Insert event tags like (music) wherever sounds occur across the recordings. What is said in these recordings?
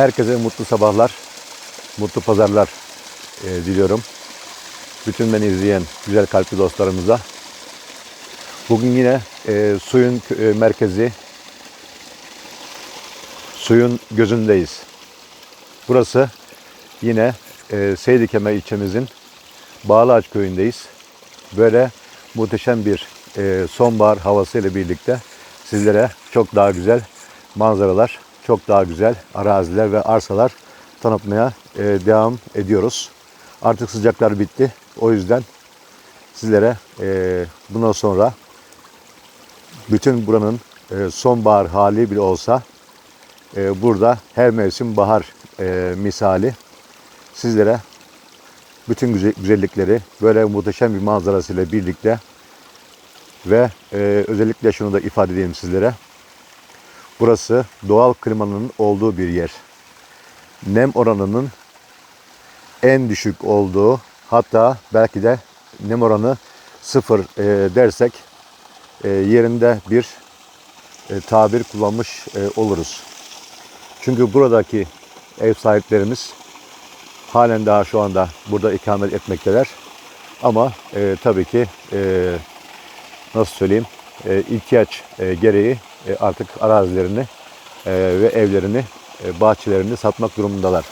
Herkese mutlu sabahlar, mutlu pazarlar e, diliyorum. Bütün beni izleyen güzel kalpli dostlarımıza. Bugün yine e, suyun e, merkezi, suyun gözündeyiz. Burası yine e, Seydikeme ilçemizin Bağlıaç köyündeyiz. Böyle muhteşem bir e, sonbahar havası ile birlikte sizlere çok daha güzel manzaralar, çok daha güzel araziler ve arsalar tanıtmaya e, devam ediyoruz. Artık sıcaklar bitti. O yüzden sizlere e, bundan sonra bütün buranın e, sonbahar hali bile olsa e, burada her mevsim bahar e, misali sizlere bütün güze- güzellikleri böyle muhteşem bir manzarasıyla birlikte ve e, özellikle şunu da ifade edeyim sizlere. Burası doğal klimanın olduğu bir yer. Nem oranının en düşük olduğu hatta belki de nem oranı sıfır e, dersek e, yerinde bir e, tabir kullanmış e, oluruz. Çünkü buradaki ev sahiplerimiz halen daha şu anda burada ikamet etmekteler. Ama e, tabii ki e, nasıl söyleyeyim e, ihtiyaç e, gereği e, artık arazilerini e, ve evlerini, e, bahçelerini satmak durumundalar.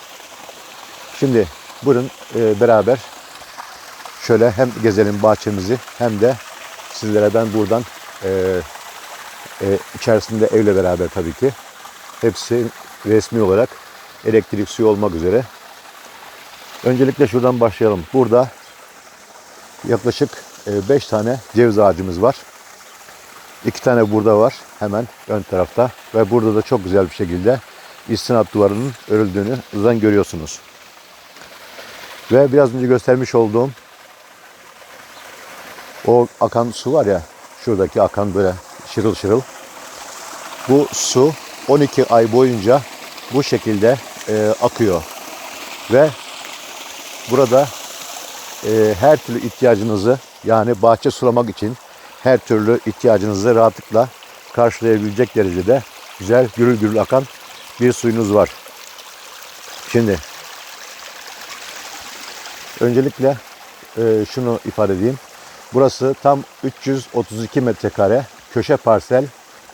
Şimdi buyurun beraber şöyle hem gezelim bahçemizi hem de sizlere ben buradan içerisinde evle beraber tabii ki hepsi resmi olarak elektrik suyu olmak üzere Öncelikle şuradan başlayalım. Burada yaklaşık 5 tane ceviz ağacımız var. 2 tane burada var hemen ön tarafta ve burada da çok güzel bir şekilde istinat duvarının örüldüğünü zaten görüyorsunuz. Ve biraz önce göstermiş olduğum o akan su var ya şuradaki akan böyle şırıl şırıl. Bu su 12 ay boyunca bu şekilde e, akıyor. Ve Burada e, her türlü ihtiyacınızı yani bahçe sulamak için her türlü ihtiyacınızı rahatlıkla karşılayabilecek derecede güzel gürül gürül akan bir suyunuz var. Şimdi öncelikle e, şunu ifade edeyim. Burası tam 332 metrekare köşe parsel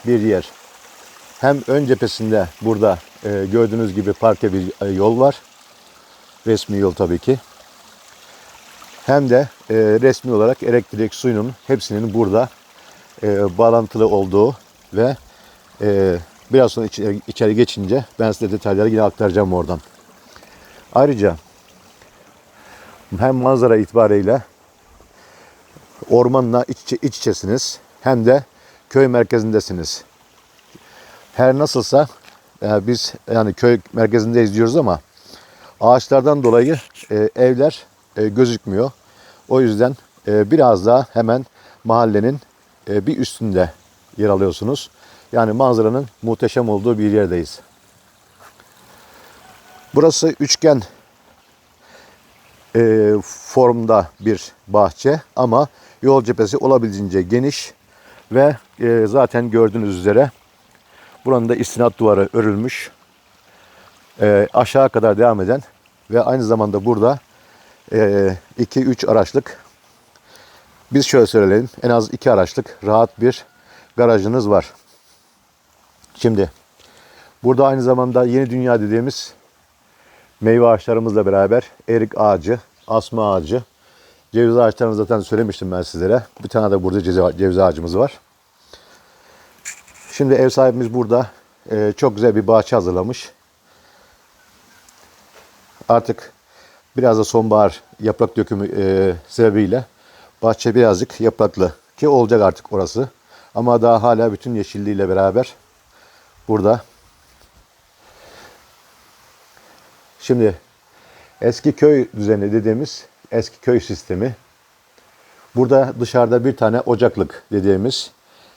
bir yer. Hem ön cephesinde burada e, gördüğünüz gibi parke bir e, yol var. Resmi yol tabii ki. Hem de e, resmi olarak elektrik suyunun hepsinin burada e, bağlantılı olduğu ve e, biraz sonra içeri, içeri geçince ben size detayları yine aktaracağım oradan. Ayrıca hem manzara itibariyle ormanla iç, içe- iç içesiniz hem de köy merkezindesiniz. Her nasılsa e, biz yani köy merkezindeyiz diyoruz ama ağaçlardan dolayı e, evler e, gözükmüyor. O yüzden e, biraz daha hemen mahallenin e, bir üstünde yer alıyorsunuz. Yani manzaranın muhteşem olduğu bir yerdeyiz. Burası üçgen e, formda bir bahçe ama yol cephesi olabildiğince geniş ve e, zaten gördüğünüz üzere buranın da istinat duvarı örülmüş. E, aşağı kadar devam eden ve aynı zamanda burada 2-3 araçlık biz şöyle söyleyelim en az 2 araçlık rahat bir garajınız var. Şimdi burada aynı zamanda yeni dünya dediğimiz meyve ağaçlarımızla beraber erik ağacı, asma ağacı, ceviz ağaçlarını zaten söylemiştim ben sizlere. Bir tane de burada ceviz ağacımız var. Şimdi ev sahibimiz burada e, çok güzel bir bahçe hazırlamış. Artık biraz da sonbahar yaprak dökümü e, sebebiyle bahçe birazcık yapraklı ki olacak artık orası. Ama daha hala bütün yeşilliğiyle beraber burada. Şimdi eski köy düzeni dediğimiz eski köy sistemi. Burada dışarıda bir tane ocaklık dediğimiz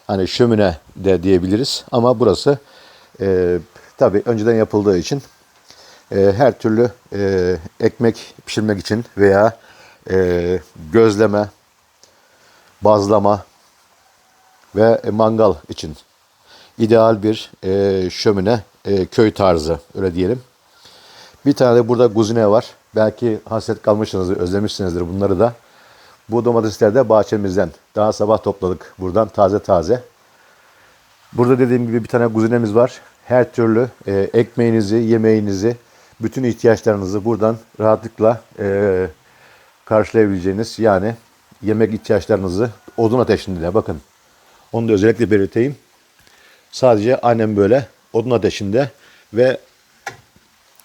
hani şömine de diyebiliriz ama burası e, tabii önceden yapıldığı için e, her türlü e, ekmek pişirmek için veya e, gözleme, bazlama ve mangal için ideal bir e, şömine e, köy tarzı öyle diyelim. Bir tane de burada guzine var. Belki hasret kalmışsınızdır, özlemişsinizdir bunları da. Bu domatesler de bahçemizden. Daha sabah topladık buradan taze taze. Burada dediğim gibi bir tane guzinemiz var. Her türlü e, ekmeğinizi, yemeğinizi, bütün ihtiyaçlarınızı buradan rahatlıkla e, karşılayabileceğiniz yani yemek ihtiyaçlarınızı odun ateşinde bakın. Onu da özellikle belirteyim. Sadece annem böyle odun ateşinde ve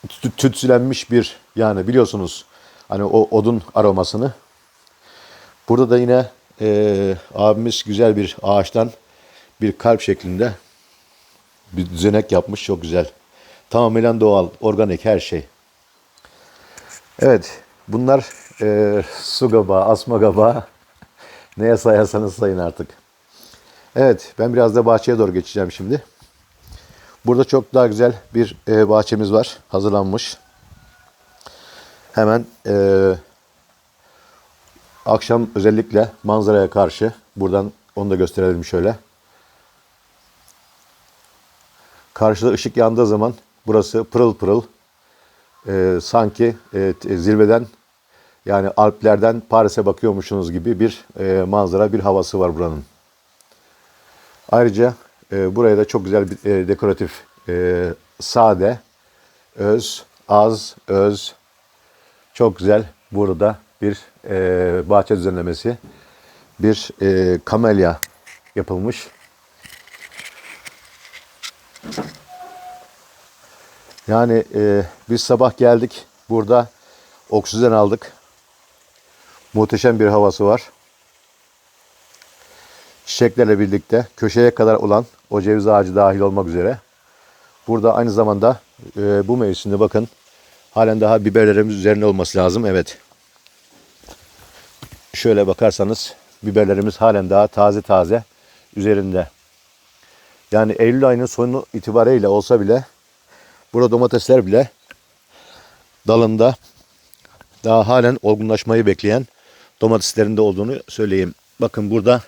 tü- tütsülenmiş bir yani biliyorsunuz hani o odun aromasını. Burada da yine e, abimiz güzel bir ağaçtan bir kalp şeklinde bir düzenek yapmış çok güzel. Tamamen doğal, organik her şey. Evet, bunlar e, su gabağı, asma gabağı. (laughs) Neye sayarsanız sayın artık. Evet, ben biraz da bahçeye doğru geçeceğim şimdi. Burada çok daha güzel bir e, bahçemiz var, hazırlanmış. Hemen e, akşam özellikle manzaraya karşı, buradan onu da gösterelim şöyle. Karşıda ışık yandığı zaman burası pırıl pırıl e, sanki e, t- zirveden yani Alplerden Paris'e bakıyormuşsunuz gibi bir e, manzara, bir havası var buranın. Ayrıca e, buraya da çok güzel bir e, dekoratif, e, sade, öz, az, öz, çok güzel burada bir e, bahçe düzenlemesi, bir e, kamelya yapılmış. Yani e, biz sabah geldik. Burada oksijen aldık. Muhteşem bir havası var. Çiçeklerle birlikte köşeye kadar olan o ceviz ağacı dahil olmak üzere. Burada aynı zamanda e, bu mevsimde bakın halen daha biberlerimiz üzerinde olması lazım. Evet. Şöyle bakarsanız biberlerimiz halen daha taze taze üzerinde. Yani Eylül ayının sonu itibariyle olsa bile Burada domatesler bile dalında daha halen olgunlaşmayı bekleyen domateslerin de olduğunu söyleyeyim. Bakın burada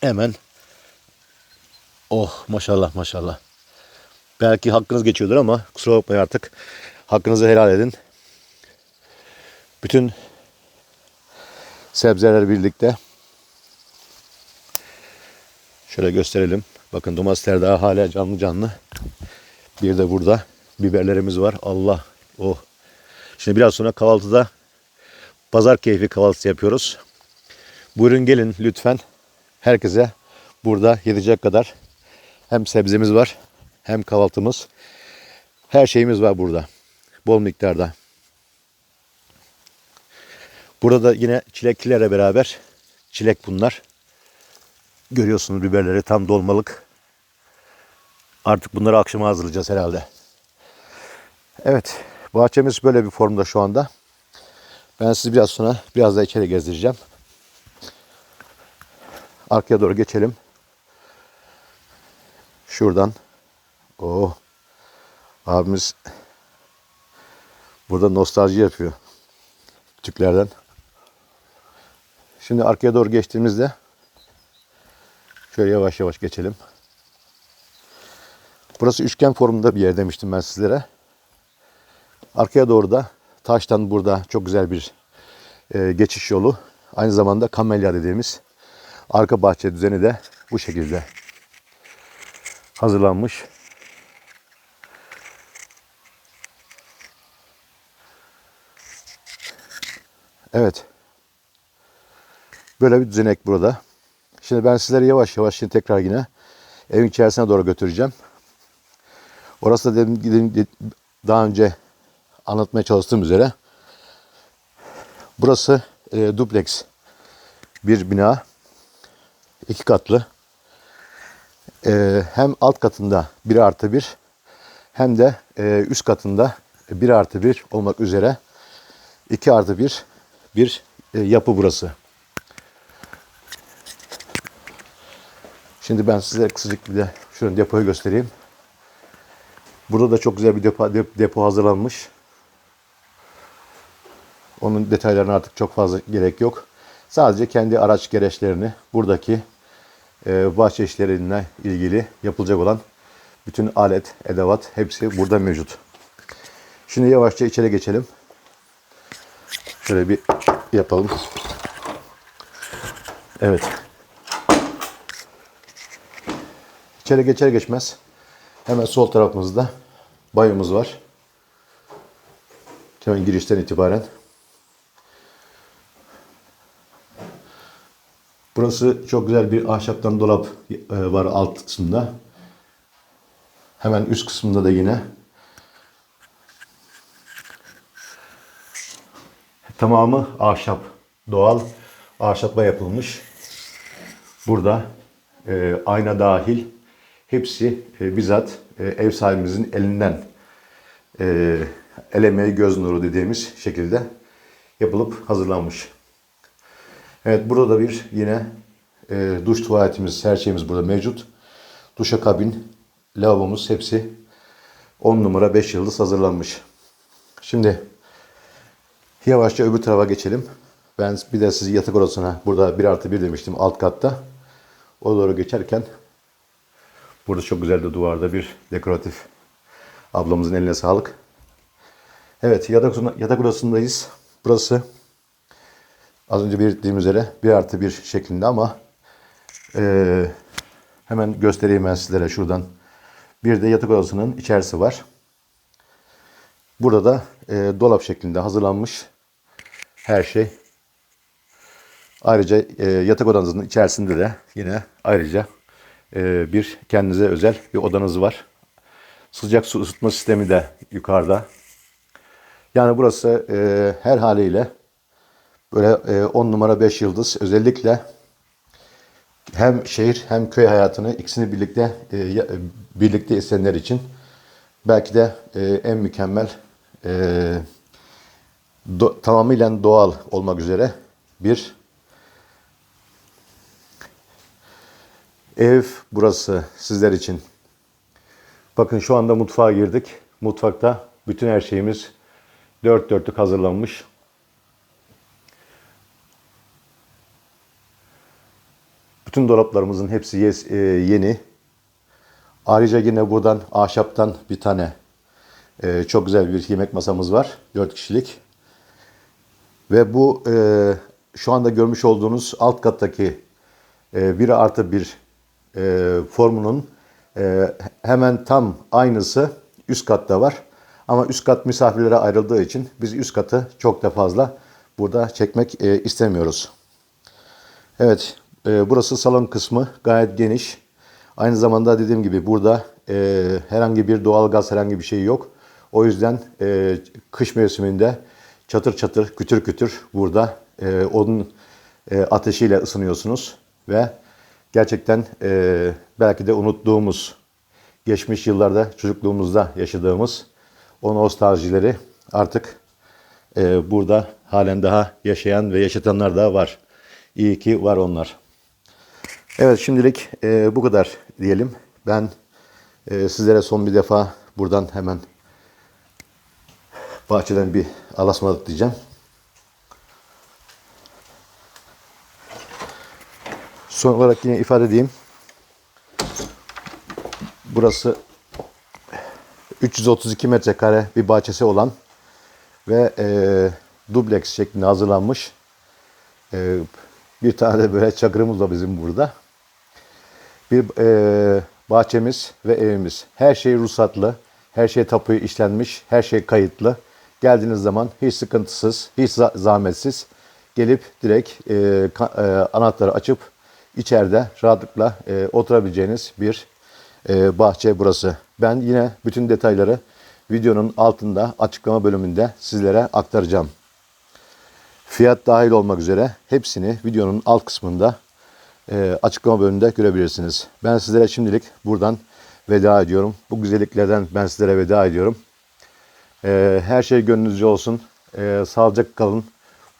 hemen oh maşallah maşallah. Belki hakkınız geçiyordur ama kusura bakmayın artık. Hakkınızı helal edin. Bütün sebzeler birlikte şöyle gösterelim. Bakın domatesler daha hala canlı canlı. Bir de burada biberlerimiz var. Allah oh. Şimdi biraz sonra kahvaltıda pazar keyfi kahvaltısı yapıyoruz. Buyurun gelin lütfen. Herkese burada yetecek kadar hem sebzemiz var hem kahvaltımız. Her şeyimiz var burada. Bol miktarda. Burada yine çileklilerle beraber çilek bunlar. Görüyorsunuz biberleri tam dolmalık. Artık bunları akşama hazırlayacağız herhalde. Evet, bahçemiz böyle bir formda şu anda. Ben sizi biraz sonra biraz da içeri gezdireceğim. Arkaya doğru geçelim. Şuradan. Oh. Abimiz burada nostalji yapıyor. Tüklerden. Şimdi arkaya doğru geçtiğimizde şöyle yavaş yavaş geçelim. Burası üçgen formunda bir yer demiştim ben sizlere. Arkaya doğru da taştan burada çok güzel bir e, geçiş yolu. Aynı zamanda kamelya dediğimiz arka bahçe düzeni de bu şekilde hazırlanmış. Evet. Böyle bir düzenek burada. Şimdi ben sizleri yavaş yavaş şimdi tekrar yine evin içerisine doğru götüreceğim. Orası da dedim, dedim daha önce anlatmaya çalıştığım üzere burası e, dupleks bir bina iki katlı E, hem alt katında bir artı bir hem de e, üst katında bir artı bir olmak üzere iki artı bir bir e, yapı burası. Şimdi ben size kısacık bir de şunu depoyu göstereyim. Burada da çok güzel bir depo, dep- depo hazırlanmış. Onun detaylarına artık çok fazla gerek yok. Sadece kendi araç gereçlerini buradaki e, bahçe işleriyle ilgili yapılacak olan bütün alet, edevat hepsi burada mevcut. Şimdi yavaşça içeri geçelim. Şöyle bir yapalım. Evet. İçeri geçer geçmez hemen sol tarafımızda bayımız var. Hemen girişten itibaren. Burası çok güzel bir ahşaptan dolap e, var alt kısmında. Hemen üst kısmında da yine tamamı ahşap, doğal ahşapla yapılmış. Burada e, ayna dahil hepsi e, bizzat e, ev sahibimizin elinden e, el emeği göz nuru dediğimiz şekilde yapılıp hazırlanmış. Evet burada da bir yine e, duş tuvaletimiz, her şeyimiz burada mevcut. Duşakabin, lavabomuz hepsi 10 numara 5 yıldız hazırlanmış. Şimdi yavaşça öbür tarafa geçelim. Ben bir de sizi yatak odasına burada 1 artı 1 demiştim alt katta. O doğru geçerken burada çok güzel de duvarda bir dekoratif ablamızın eline sağlık. Evet yatak, yatak odasındayız. Burası az önce belirttiğim üzere 1 artı 1 şeklinde ama e, hemen göstereyim ben sizlere şuradan. Bir de yatak odasının içerisi var. Burada da e, dolap şeklinde hazırlanmış her şey. Ayrıca e, yatak odanızın içerisinde de yine ayrıca e, bir kendinize özel bir odanız var. Sıcak su ısıtma sistemi de yukarıda. Yani burası e, her haliyle böyle 10 numara 5 yıldız. Özellikle hem şehir hem köy hayatını ikisini birlikte e, ya- birlikte isteyenler için belki de e, en mükemmel e, tamamıyla doğal olmak üzere bir ev burası sizler için. Bakın şu anda mutfağa girdik. Mutfakta bütün her şeyimiz dört dörtlük hazırlanmış. Bütün dolaplarımızın hepsi yes- e, yeni. Ayrıca yine buradan ahşaptan bir tane e, çok güzel bir yemek masamız var. 4 kişilik. Ve bu e, şu anda görmüş olduğunuz alt kattaki e, 1 artı 1 e, formunun e, hemen tam aynısı üst katta var. Ama üst kat misafirlere ayrıldığı için biz üst katı çok da fazla burada çekmek e, istemiyoruz. Evet, e, burası salon kısmı gayet geniş. Aynı zamanda dediğim gibi burada e, herhangi bir doğalgaz herhangi bir şey yok. O yüzden e, kış mevsiminde çatır çatır, kütür kütür burada e, odun e, ateşiyle ısınıyorsunuz ve gerçekten belki de unuttuğumuz, geçmiş yıllarda çocukluğumuzda yaşadığımız o nostaljileri artık burada halen daha yaşayan ve yaşatanlar da var. İyi ki var onlar. Evet şimdilik e, bu kadar diyelim. Ben e, sizlere son bir defa buradan hemen bahçeden bir alasmalık diyeceğim. Son olarak yine ifade edeyim. Burası 332 metrekare bir bahçesi olan ve e, dubleks şeklinde hazırlanmış e, bir tane böyle çakırımız var bizim burada. Bir e, bahçemiz ve evimiz. Her şey ruhsatlı, her şey tapuyu işlenmiş, her şey kayıtlı. Geldiğiniz zaman hiç sıkıntısız, hiç za- zahmetsiz gelip direkt e, e, anahtarı açıp içeride rahatlıkla e, oturabileceğiniz bir e, bahçe burası. Ben yine bütün detayları videonun altında açıklama bölümünde sizlere aktaracağım. Fiyat dahil olmak üzere hepsini videonun alt kısmında e, açıklama bölümünde görebilirsiniz. Ben sizlere şimdilik buradan veda ediyorum. Bu güzelliklerden ben sizlere veda ediyorum. E, her şey gönlünüzce olsun. E, sağlıcakla kalın,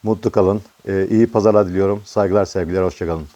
mutlu kalın. E, iyi pazarlar diliyorum. Saygılar, sevgiler, hoşçakalın.